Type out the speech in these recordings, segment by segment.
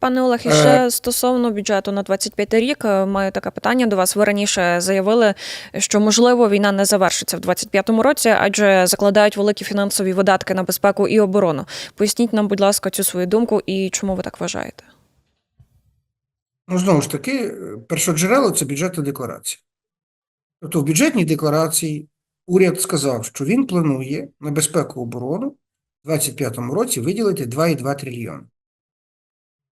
Пане Олег, і Е, ще стосовно бюджету на 25 рік е, маю таке питання до вас. Ви раніше заявили, що можливо війна не завершиться в 25-му році, адже закладають великі фінансові видатки на безпеку і оборону. Поясніть нам, будь ласка, цю свою думку і чому ви так вважаєте? Ну, знову ж таки, е, першоджерело це бюджетна декларація. Тобто в бюджетній декларації уряд сказав, що він планує на безпеку оборону в 2025 році виділити 2,2 трильйони.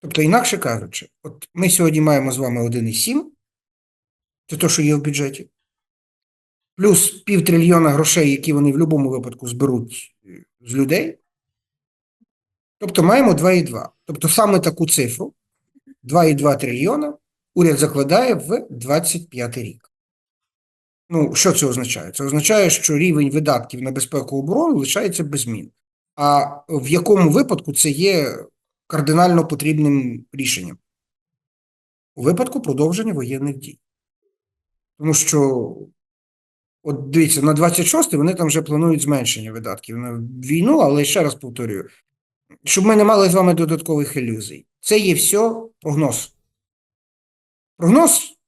Тобто, інакше кажучи, от ми сьогодні маємо з вами 1,7, це те, що є в бюджеті, плюс пів трильйона грошей, які вони в будь-якому випадку зберуть е, з людей. Тобто маємо 2,2. Тобто саме таку цифру 2,2 трильйона уряд закладає в 25 рік. Ну, що це означає? Це означає, що рівень видатків на безпеку і оборону лишається без змін. А в якому випадку це є кардинально потрібним рішенням? У випадку продовження воєнних дій. Тому що, от дивіться, на 26 вони там вже планують зменшення видатків на війну, але ще раз повторюю, щоб ми не мали з вами додаткових ілюзій. Це є все прогноз. Прогноз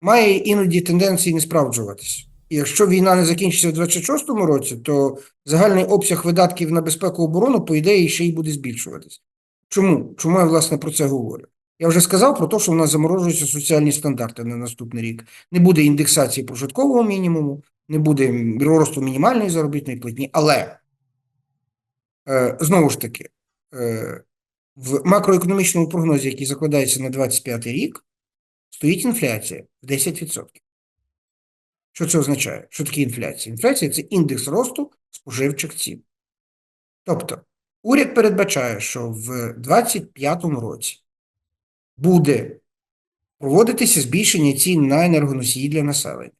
має іноді тенденції не справджуватися. Якщо війна не закінчиться в 26-му році, то загальний обсяг видатків на безпеку оборону, по ідеї, ще й буде збільшуватись. Чому? Чому я, власне, про це говорю? Я вже сказав про те, що в нас заморожуються соціальні стандарти на наступний рік. Не буде індексації прожиткового мінімуму, не буде росту мінімальної заробітної платні, але е, знову ж таки, е, в макроекономічному прогнозі, який закладається на 25 рік, стоїть інфляція в 10%. Що це означає? Що таке інфляція? Інфляція це індекс росту споживчих цін. Тобто, уряд передбачає, що в 25 році буде проводитися збільшення цін на енергоносії для населення.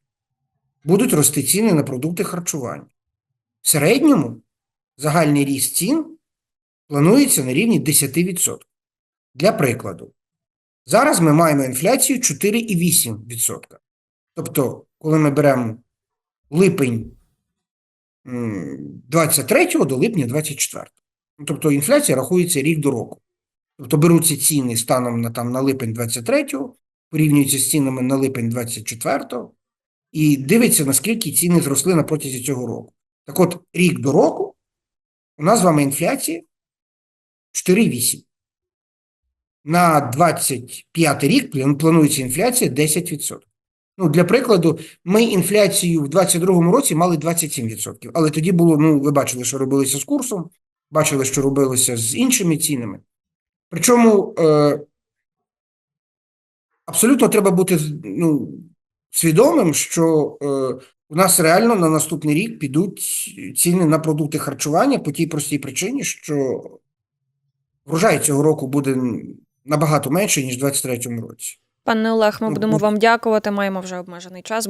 Будуть рости ціни на продукти харчування. В середньому загальний ріст цін планується на рівні 10%. Для прикладу, зараз ми маємо інфляцію 4,8%. Тобто, коли ми беремо липень 23 до липня 24. Ну, Тобто інфляція рахується рік до року. Тобто беруться ціни станом на, там, на липень 23, порівнюються з цінами на липень 24 і дивиться, наскільки ціни зросли на протязі цього року. Так от, рік до року у нас з вами інфляція 4,8. На 25 рік планується інфляція 10%. Ну, для прикладу, ми інфляцію в 22 році мали 27%. Але тоді було, ну, ви бачили, що робилося з курсом, бачили, що робилося з іншими цінами. Причому е, абсолютно треба бути ну, свідомим, що е, у нас реально на наступний рік підуть ціни на продукти харчування по тій простій причині, що врожай цього року буде набагато менше, ніж в 2023 році. Пане Олег, ми будемо вам дякувати. Маємо вже обмежений час.